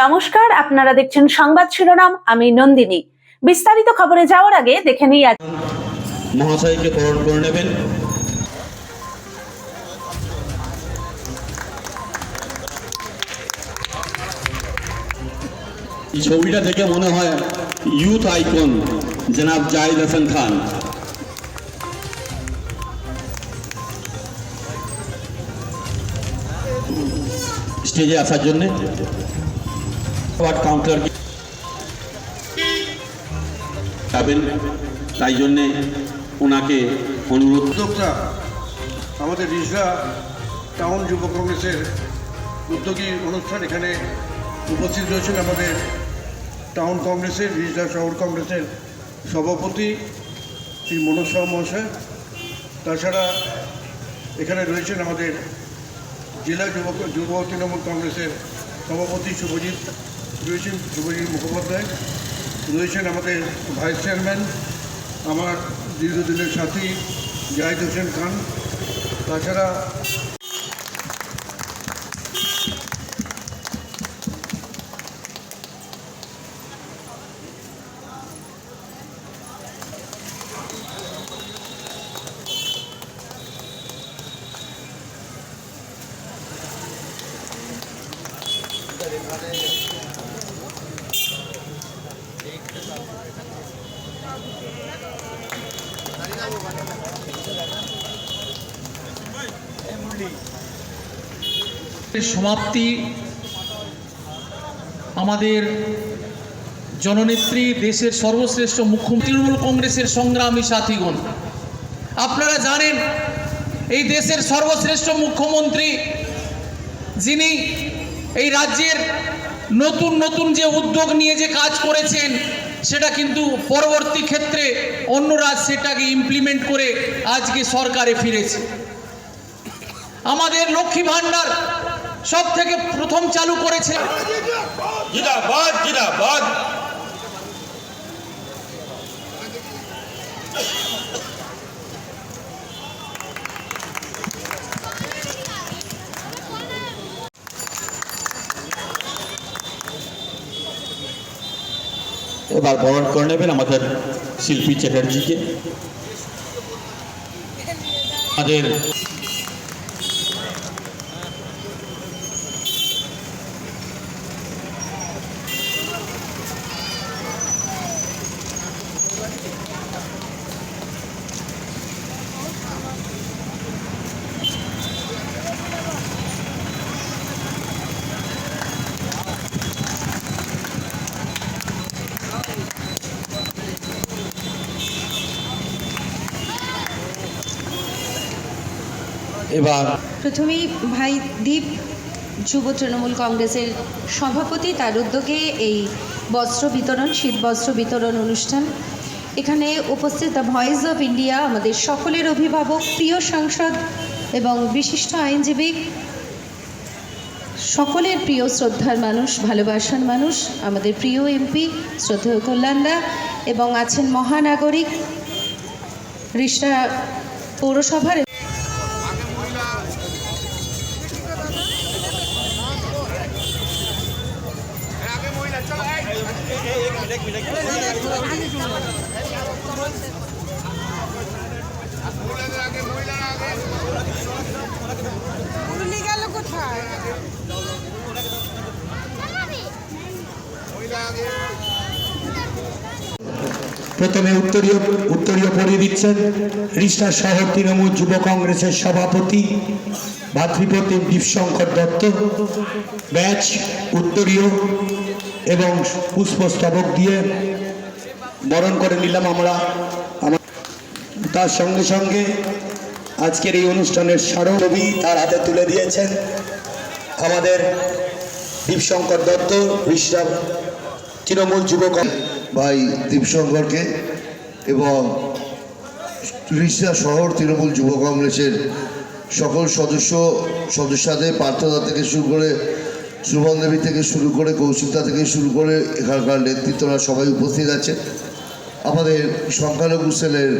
নমস্কার, আপনারা দেখছেন সংবাদ শিরোনাম, আমি নন্দিনী। বিস্তারিত খবরে যাওয়ার আগে দেখে নিই আজ মহাশয়কে বরণ করে নেবেন। এই ছবিটা দেখে মনে হয় ইউথ আইকন জনাব জাহিদ হাসান খান। স্টেজে আসার জন্যে। ওয়ার্ড কাউন্টার যাবেন। তাই জন্যে ওনাকে অনুরোধ উদ্যোক্তা, আমাদের রিজরা টাউন যুব কংগ্রেসের উদ্যোগী অনুষ্ঠান এখানে উপস্থিত রয়েছেন আমাদের টাউন কংগ্রেসের, রিজরা শহর কংগ্রেসের সভাপতি শ্রী মনোজ শাহ মহাশয়। তাছাড়া এখানে রয়েছেন আমাদের জেলা যুব যুব তৃণমূল কংগ্রেসের সভাপতি শুভজিৎ রয়েছেন শুভজিৎ মুখোপাধ্যায় রয়েছেন আমাদের ভাইস চেয়ারম্যান আমার দীর্ঘদিনের সাথী জাহিদ হোসেন খান। তাছাড়া সমাপ্তি। আমাদের জননেত্রী, দেশের সর্বশ্রেষ্ঠ মুখ্যমন্ত্রী, তৃণমূল কংগ্রেসের সংগ্রামী সাথীগণ, আপনারা জানেন, এই দেশের সর্বশ্রেষ্ঠ মুখ্যমন্ত্রী যিনি এই রাজ্যের নতুন নতুন যে উদ্যোগ নিয়ে যে কাজ করেছেন, সেটা কিন্তু পরবর্তী ক্ষেত্রে অন্য রাজ সেটাকে ইমপ্লিমেন্ট করে আজকে সরকারে ফিরেছে। আমাদের লক্ষ্মী ভাণ্ডার সব থেকে প্রথম চালু করেছে এবার বরণ করে নেবেন আমাদের শিল্পী চ্যাটার্জিকে। আমাদের এবার প্রথমেই ভাই দীপ, যুব তৃণমূল কংগ্রেসের সভাপতি, তার উদ্যোগে এই বস্ত্র বিতরণ, শীত বস্ত্র বিতরণ অনুষ্ঠান। এখানে উপস্থিত দ্য ভয়েস অফ ইন্ডিয়া, আমাদের সকলের অভিভাবক, প্রিয় সাংসদ এবং বিশিষ্ট আইনজীবী, সকলের প্রিয় শ্রদ্ধার মানুষ, ভালোবাসার মানুষ, আমাদের প্রিয় এমপি, শ্রদ্ধেয় কল্যাণদা এবং আছেন মহানাগরিক, রিষ্টা পৌরসভার প্রথমে উত্তরীয় উত্তরীয় পরিয়ে দিচ্ছেন রিষ্টা শহর তৃণমূল যুব কংগ্রেসের সভাপতি ভাতৃপ্রতিম দীপশঙ্কর দত্ত। ব্যাচ উত্তরীয় এবং পুষ্পস্তবক দিয়ে বরণ করে নিলাম আমরা। তার সঙ্গে সঙ্গে আজকের এই অনুষ্ঠানের স্মারকবি তার হাতে তুলে দিয়েছেন আমাদের দীপশঙ্কর দত্ত রিষ্টা তৃণমূল যুবক ভাই দীপশঙ্করকে এবং রিষ্টা শহর তৃণমূল যুব কংগ্রেসের সকল সদস্য, সদস্যদের পার্থদা থেকে শুরু করে সুমন দেবী থেকে শুরু করে কৌশিকদা থেকে শুরু করে এখানকার নেতৃত্বরা সবাই উপস্থিত আছে আমাদের সংখ্যালঘু সেলের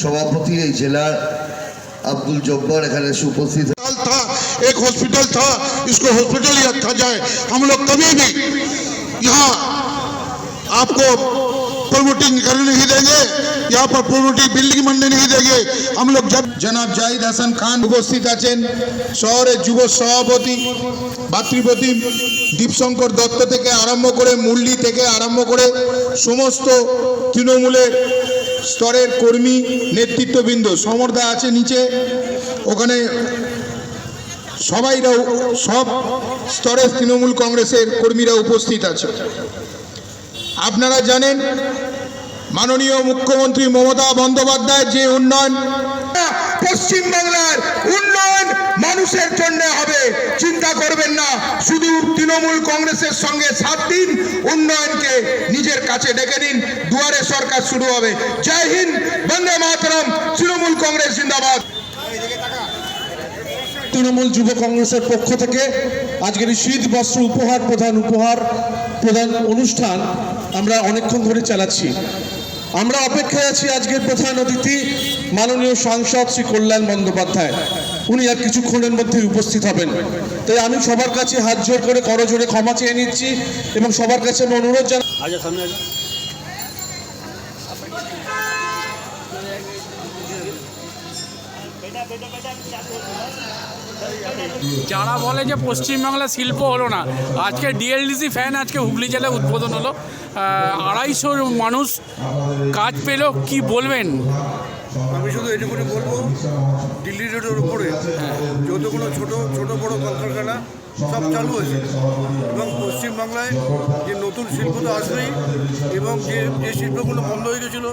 সভাপতি এই জেলার আব্দুল জব্বার এখানে এসে উপস্থিত साल था एक हॉस्पिटल था इसको हॉस्पिटल ही रखा जाए हम लोग कभी भी यहाँ आपको प्रमोटिंग करने नहीं देंगे यहाँ पर प्रमोटिंग बिल्डिंग बनने नहीं देंगे हम लोग जब জনাব জাহিদ হাসান খান উপস্থিত আছেন শহরের যুব সভাপতি ভাতৃপ্রতিম দীপশঙ্কর দত্ত থেকে আরম্ভ করে মুরলি থেকে আরম্ভ করে সমস্ত তৃণমূলের স্তরের কর্মী নেতৃত্ববৃন্দ সমর্দা আছে নিচে ওখানে সবাইরা সব স্তরের তৃণমূল কংগ্রেসের কর্মীরা উপস্থিত আছে আপনারা জানেন মাননীয় মুখ্যমন্ত্রী মমতা বন্দ্যোপাধ্যায় যে উন্নয়ন পশ্চিম বাংলার উন্নয়ন মানুষের জন্য হবে। চিন্তা করবেন না শুধু তৃণমূল কংগ্রেসের সঙ্গে সাত দিন উন্নয়নকে নিজের কাছে ডেকে নিন দুয়ারে সরকার শুরু হবে। জয় হিন্দ বন্দে মাতরম তৃণমূল কংগ্রেস জিন্দাবাদ। তৃণমূল যুব কংগ্রেসের পক্ষ থেকে আজকের এই শীত বস্ত্র উপহার প্রধান উপহার প্রধান অনুষ্ঠান আমরা অনেকক্ষণ ধরে চালাচ্ছি। আমরা অপেক্ষায় আছি আজকের প্রধান অতিথি, মাননীয় সাংসদ শ্রী কল্যাণ বন্দ্যোপাধ্যায়। উনি আর কিছুক্ষণের মধ্যে উপস্থিত হবেন। তাই আমি সবার কাছে হাত জোর করে করজোরে ক্ষমা চেয়ে নিচ্ছি এবং সবার কাছে আমি অনুরোধ জানাই যারা বলে যে পশ্চিমবাংলা শিল্প হলো না, আজকে ডিএলডিসি ফ্যান আজকে হুগলি জেলায় উদ্বোধন হলো আড়াইশো মানুষ কাজ পেল, কি বলবেন? আমি শুধু এটুকুনি বলব, দিল্লি রোডের উপরে যতগুলো ছোট ছোট বড় কলকারখানা সব চালু হয়েছে। এবং পশ্চিমবাংলায় যে নতুন শিল্প তো আসবেই, এবং যে যে শিল্পগুলো বন্ধ হয়ে গেছিল,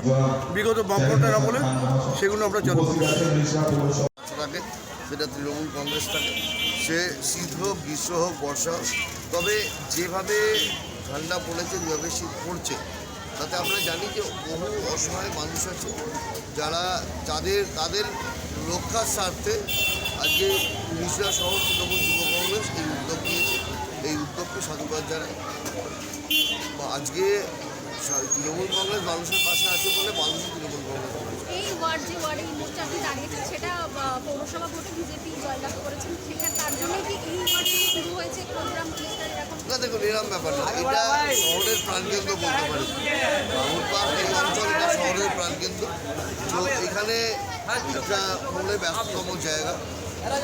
বিগত বামফ্রন্টের আমলে, সেগুলো আমরা চালু থাকে সেটা তৃণমূল কংগ্রেস থাকে, সে শীত হোক গ্রীষ্ম হোক বর্ষা হোক তবে যেভাবে ঠান্ডা পড়েছে, যেভাবে শীত পড়ছে, তাতে আমরা জানি যে বহু অসহায় মানুষ আছে, যারা যাদের তাদের রক্ষার স্বার্থে আজকে মিশরা শহর তৃণমূল যুব কংগ্রেস এই উদ্যোগ নিয়েছে, এই উদ্যোগকে সাধুবাদ জানায় আজকে তৃণমূল কংগ্রেস মানুষের পাশে আছে বলে মানুষ তৃণমূল কংগ্রেস ওয়ার্ড যে ওয়ার্ডে এই মুহূর্তে আপনি দাঁড়িয়েছেন সেটা পৌরসভা ভোটে বিজেপি জয়লাভ করেছেন সেখানে তার জন্য কি এই ওয়ার্ডে শুরু হয়েছে প্রোগ্রাম না দেখুন এরকম ব্যাপার না। এটা শহরের প্রাণকেন্দ্র বলতে পারি বাবুর পার্ক এই অঞ্চল এটা শহরের প্রাণকেন্দ্র। তো এখানে একটা মূলে ব্যস্ততম জায়গা।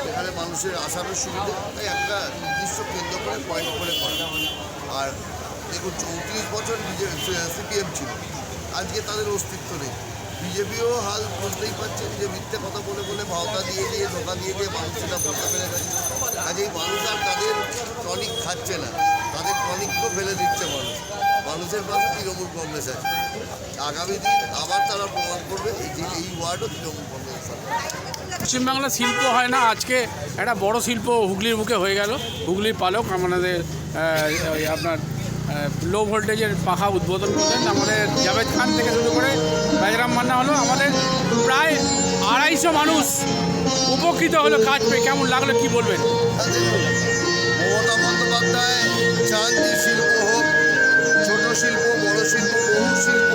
এখানে মানুষের আসারও সুবিধা। তাই একটা নির্দিষ্ট কেন্দ্র করে পয়েন্ট করে করে। আর দেখুন চৌত্রিশ বছর সিপিএম ছিল। আজকে তাদের অস্তিত্ব নেই। বিজেপিও হাল বুঝতেই পারছেন যে মিথ্যে কথা বলে বলে ভাওতা দিয়ে দিয়ে ধোকা দিয়ে দিয়ে মানুষ সেটা বলতে পেরে গেছে। কাজেই মানুষ আর তাদের টনিক খাচ্ছে না। তাদের টনিকও ফেলে দিচ্ছে মানুষ। মানুষের পাশে তৃণমূল কংগ্রেস আছে। আগামী দিন আবার তারা প্রমাণ করবে যে এই ওয়ার্ডও তৃণমূল কংগ্রেস পশ্চিমবাংলা শিল্প হয় না, আজকে একটা বড় শিল্প হুগলির মুখে হয়ে গেল। হুগলির পালক আমাদের আপনার লো ভোল্টেজের পাখা উদ্বোধন করলেন। আমাদের জাভেদ খান থেকে শুরু করে রাজারাম মান্না হলো আমাদের প্রায় আড়াইশো মানুষ উপকৃত হলো কাজ পেয়ে। কেমন লাগল কি বলবেন? মমতা বন্দ্যোপাধ্যায় চান শিল্প হোক ছোট শিল্প বড় শিল্প বহু শিল্প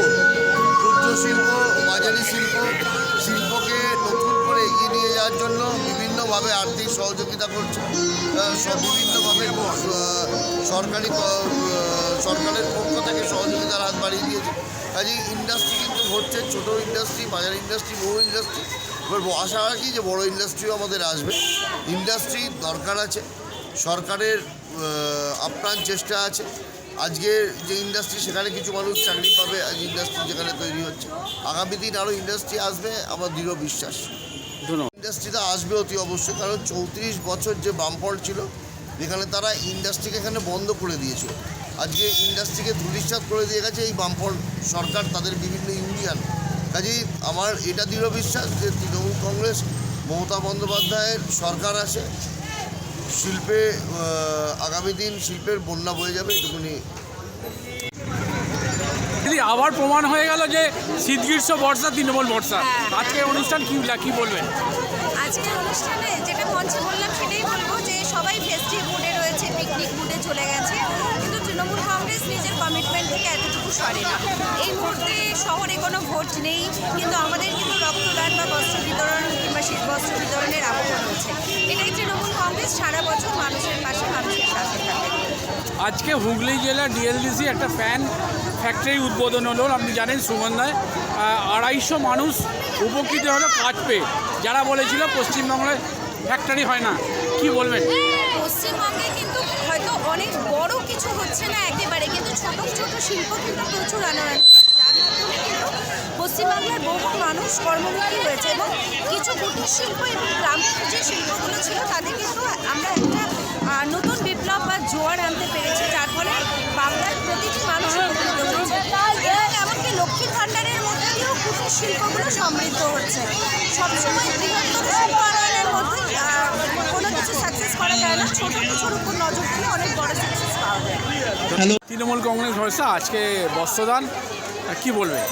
ক্ষুদ্র শিল্প মাঝারি শিল্প শিল্পকে নতুন করে এগিয়ে নিয়ে যাওয়ার জন্য বিভিন্নভাবে আর্থিক সহযোগিতা করছে। আহ, সরকারি সরকারের পক্ষ থেকে সহযোগিতার হাত বাড়িয়ে দিয়েছে। কাজে ইন্ডাস্ট্রি কিন্তু ঘটছে ছোটো ইন্ডাস্ট্রি বাজার ইন্ডাস্ট্রি বহু ইন্ডাস্ট্রি এবার আশা রাখি যে বড় ইন্ডাস্ট্রিও আমাদের আসবে। ইন্ডাস্ট্রি দরকার আছে সরকারের আপ্রাণ চেষ্টা আছে। আজকে যে ইন্ডাস্ট্রি সেখানে কিছু মানুষ চাকরি পাবে আজ ইন্ডাস্ট্রি যেখানে তৈরি হচ্ছে। আগামী দিন আরও ইন্ডাস্ট্রি আসবে আমার দৃঢ় বিশ্বাস। ইন্ডাস্ট্রিতে আসবে অতি অবশ্যই কারণ চৌত্রিশ বছর যে বামফল ছিল যেখানে তারা ইন্ডাস্ট্রিকে এখানে বন্ধ করে দিয়েছে আজকে ইন্ডাস্ট্রিকে ধূলিসাৎ করে দিয়ে গেছে এই বামফল সরকার তাদের বিভিন্ন ইউনিয়ন। কাজেই আমার এটা দৃঢ় বিশ্বাস যে তৃণমূল কংগ্রেস মমতা বন্দ্যোপাধ্যায়ের সরকার আছে। শিল্পে আগামী দিন শিল্পের বন্যা বয়ে যাবে এটুকুনি। দিদি আবার প্রমাণ হয়ে গেল যে শীত গ্রীষ্ম বর্ষা তৃণমূল বর্ষা। আজকে অনুষ্ঠান কি কি বলবেন? আজকের অনুষ্ঠানে যেটা মঞ্চে বললাম সেটাই বলব। চলে গেছে। কিন্তু তৃণমূল কংগ্রেস নিজের কমিটমেন্ট থেকে এতটুকু সরে না। এই মুহূর্তে শহরে কোনো ভোট নেই কিন্তু আমাদের কিন্তু রক্তদান বা বস্ত্র বিতরণ কিংবা শীত বস্ত্র বিতরণের আবহাওয়া রয়েছে। এটাই তৃণমূল কংগ্রেস সারা বছর মানুষের পাশে মানুষের সাথে থাকে। আজকে হুগলি জেলা ডিএলডিসি একটা ফ্যান ফ্যাক্টরি উদ্বোধন হলো আপনি জানেন সুগন্ধায় আড়াইশো মানুষ উপকৃত হলো কাজ পেয়ে। যারা বলেছিল পশ্চিমবাংলায় ফ্যাক্টরি হয় না কি বলবেন? পশ্চিমবঙ্গে বড় কিছু হচ্ছে না একেবারে, কিন্তু ছোট ছোট শিল্প কিন্তু প্রচুর আনয়ন হচ্ছে। যার মাধ্যমে পশ্চিমবাংলার বহু মানুষ কর্মমুখী হয়েছে এবং কিছু কুটির শিল্প এবং গ্রামীণ যে শিল্পগুলো ছিল, তাদের কিন্তু আমরা একটা নতুন বিপ্লব বা জোয়ার আনতে পেরেছি, যার ফলে বাংলার প্রতিটি মানুষ এমনকি লক্ষ্মীর ভাণ্ডারের মধ্যে দিয়েও কুটির শিল্পগুলো সমৃদ্ধ হচ্ছে সবসময় বৃহত্তর শিল্প মধ্যে আহ, কোনো কিছু সাকসেস করা যায় না। ছোট কিছুর উপর নজর দিলে অনেক বড় সাকসেস পাওয়া যায়। তৃণমূল কংগ্রেস ভরসা আজকে বস্ত্রদান। কি বলবেন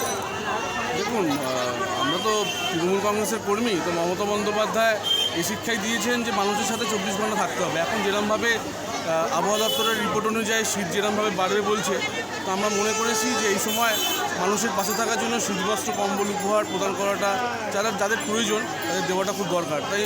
দেখুন আমরা তো তৃণমূল কংগ্রেসের কর্মী তো মমতা বন্দ্যোপাধ্যায় এই শিক্ষাই দিয়েছেন যে মানুষের সাথে চব্বিশ ঘণ্টা থাকতে হবে। এখন যেরমভাবে আবহাওয়া দপ্তরের রিপোর্ট অনুযায়ী শীত যেরমভাবে বাড়বে বলছে তো আমরা মনে করেছি যে এই সময় মানুষের পাশে থাকার জন্য শীতবস্ত্র কম্বল উপহার প্রদান করাটা যারা যাদের প্রয়োজন তাদের দেওয়াটা খুব দরকার। তাই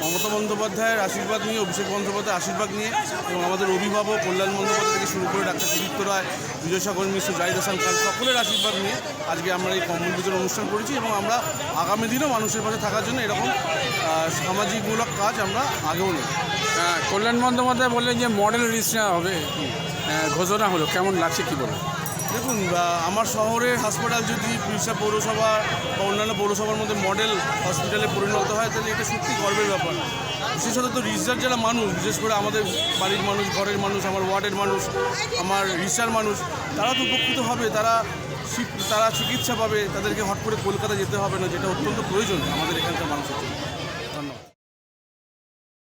মমতা বন্দ্যোপাধ্যায়ের আশীর্বাদ নিয়ে, অভিষেক বন্দ্যোপাধ্যায়ের আশীর্বাদ নিয়ে এবং আমাদের অভিভাবক কল্যাণ বন্দ্যোপাধ্যায় থেকে শুরু করে ডাক্তার সুদীপ্ত রায় বিজয় সাগর মিশ্র, জাহিদ হাসান খান, সকলের আশীর্বাদ নিয়ে আজকে আমরা এই কম্বল বিতরণ অনুষ্ঠান করেছি এবং আমরা আগামী দিনেও মানুষের পাশে থাকার জন্য এরকম সামাজিকমূলক কাজ আমরা আগেও নেব কল্যাণ বন্দ্যোপাধ্যায় বললেন যে মডেল রেজিস্ট্রার হবে ঘোষণা হলো। কেমন লাগছে কী বলবেন দেখুন আমার শহরের হাসপাতাল যদি পুলিশা পৌরসভা বা অন্যান্য পৌরসভার মধ্যে মডেল হসপিটালে পরিণত হয়, তাহলে এটা সত্যি গর্বের ব্যাপার। বিশেষত তো রিসার যারা মানুষ, বিশেষ করে আমাদের বাড়ির মানুষ, ঘরের মানুষ, আমার ওয়ার্ডের মানুষ, আমার রিসার মানুষ, তারা তো উপকৃত হবে, তারা তারা চিকিৎসা পাবে, তাদেরকে হট করে কলকাতা যেতে হবে না, যেটা অত্যন্ত প্রয়োজন আমাদের এখানকার জন্য